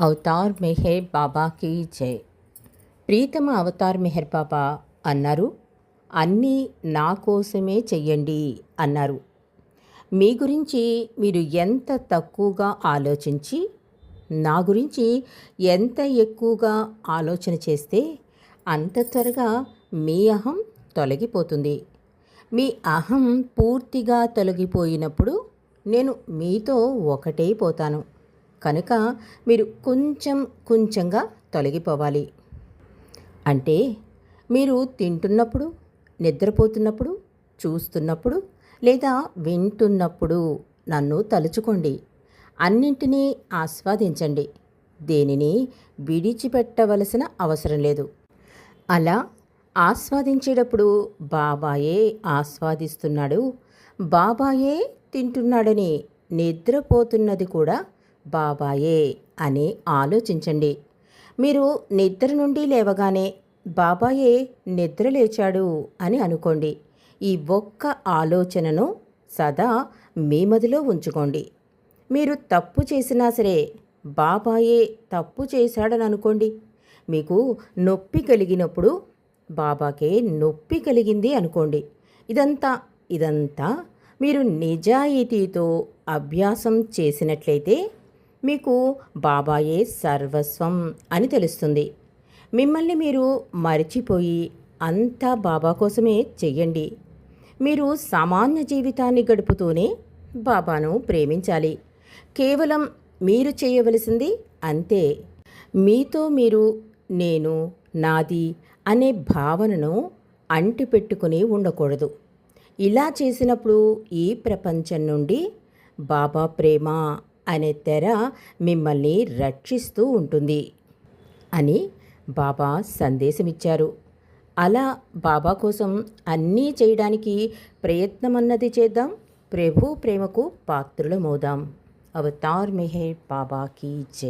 Avatar Meher బాబాకి జై. ప్రీతమ అవతార్ మెహర్ బాబా అన్నారు అన్నీ నా కోసమే చెయ్యండి అన్నారు. మీ గురించి మీరు ఎంత తక్కువగా ఆలోచించి నా గురించి ఎంత ఎక్కువగా ఆలోచన చేస్తే అంత త్వరగా మీ అహం తొలగిపోతుంది. మీ అహం పూర్తిగా తొలగిపోయినప్పుడు నేను మీతో ఒకటే పోతాను. కనుక మీరు కొంచెం కొంచెంగా తొలగిపోవాలి. అంటే మీరు తింటున్నప్పుడు నిద్రపోతున్నప్పుడు చూస్తున్నప్పుడు లేదా వింటున్నప్పుడు నన్ను తలుచుకోండి. అన్నింటినీ ఆస్వాదించండి. దేనిని విడిచిపెట్టవలసిన అవసరం లేదు. అలా ఆస్వాదించేటప్పుడు బాబాయే ఆస్వాదిస్తున్నాడు. బాబాయే తింటున్నాడని నిద్రపోతున్నది కూడా బాబాయే అని ఆలోచించండి. మీరు నిద్ర నుండి లేవగానే బాబాయే నిద్ర లేచాడు అని అనుకోండి. ఈ ఒక్క ఆలోచనను సదా మీ మదిలో ఉంచుకోండి. మీరు తప్పు చేసినా సరే బాబాయే తప్పు చేశాడని అనుకోండి. మీకు నొప్పి కలిగినప్పుడు బాబాకే నొప్పి కలిగింది అనుకోండి. ఇదంతా ఇదంతా మీరు నిజాయితీతో అభ్యాసం చేసినట్లయితే మీకు బాబాయే సర్వస్వం అని తెలుస్తుంది. మిమ్మల్ని మీరు మరిచిపోయి అంతా బాబా కోసమే చెయ్యండి. మీరు సామాన్య జీవితాన్ని గడుపుతూనే బాబాను ప్రేమించాలి. కేవలం మీరు చేయవలసింది అంతే. మీతో మీరు నేను నాది అనే భావనను అంటిపెట్టుకుని ఉండకూడదు. ఇలా చేసినప్పుడు ఈ ప్రపంచం నుండి బాబా ప్రేమ అనే తెర మిమ్మల్ని రక్షిస్తూ ఉంటుంది అని బాబా సందేశమిచ్చారు. అలా బాబా కోసం అన్నీ చేయడానికి ప్రయత్నమన్నది చేద్దాం. ప్రభు ప్రేమకు పాత్రులమవుదాం. అవతార్ మెహే బాబాకి జై.